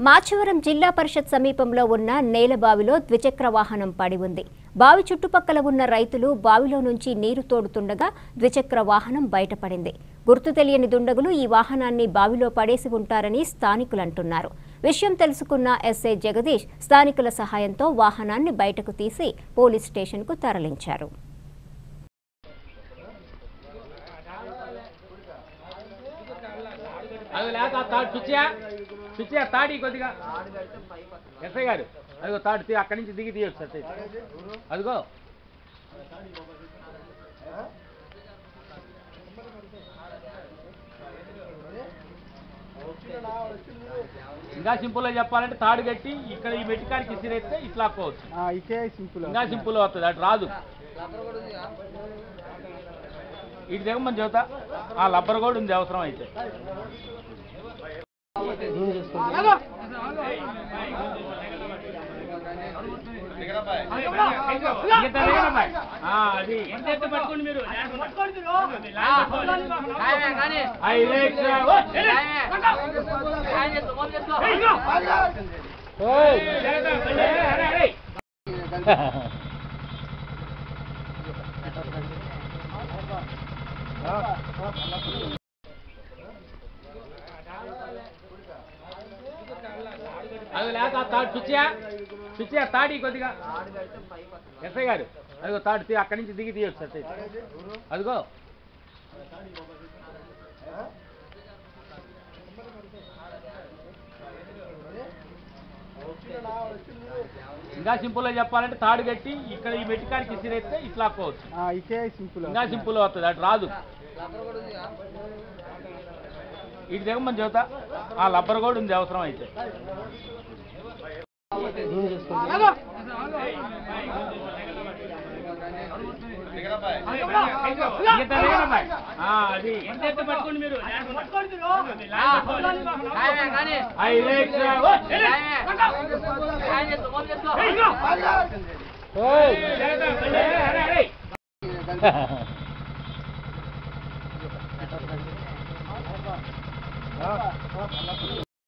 మాచవరం జిల్లా పరిషత్ సమీపంలో ఉన్న నేలబావిలో ద్విచక్ర వాహనం పడి ఉంది బావి చుట్టుపక్కల ఉన్న రైతులు బావిలో నుంచి నీరు తోడుతుండగా ద్విచక్ర వాహనం బయటపడింది గుర్తు తెలియని దుండగులు ఈ వాహనాన్ని బావిలో పడేసి ఉంటారని స్థానికులు అంటున్నారు విషయం తెలుసుకున్న ఎస్ఐ జగదీష్ స్థానికుల సహాయంతో వాహనాన్ని బయటకు తీసి పోలీస్ స్టేషన్కు తరలించారు అది ఆ తాడు కొద్దిగా. ఎస్ఐ గారు అదిగో తాడు తీ అక్కడి నుంచి దిగి తీయొచ్చు అట్టే అదిగో. ఇంకా సింపుల్గా చెప్పాలంటే తాడు కట్టి ఇక్కడ ఈ మెట్టికాడికి ఇసిరేస్తే ఇట్లా ఆ, ఇకే సింపుల్ ఇంకా సింపుల్ అవుతుంది అటు రాదు. ఇటు దిగమని చెబుతా ఆ లబ్బర్ కూడా ఉంది అవసరం అయితే ఇంత దిగనమ్మాయి. అది లేక తాడు పిచ్చియా పిచ్చియా తాడి కొద్దిగా. ఎస్ఐ గారు అదిగో తాడు తీ అక్కడి నుంచి దిగి తీయొచ్చు అట్టే అదిగో. ఇంకా సింపుల్గా చెప్పాలంటే తాడు కట్టి ఇక్కడ ఈ మెట్టికాడికి ఇసిరేస్తే ఇట్లా సింపుల్ ఇంకా సింపుల్ అవుతుంది అటు రాదు. ఇటు దిగమని చెబుతా ఆ లబ్బర్ కూడా ఉంది అవసరం అయితే ఐదు 私はね。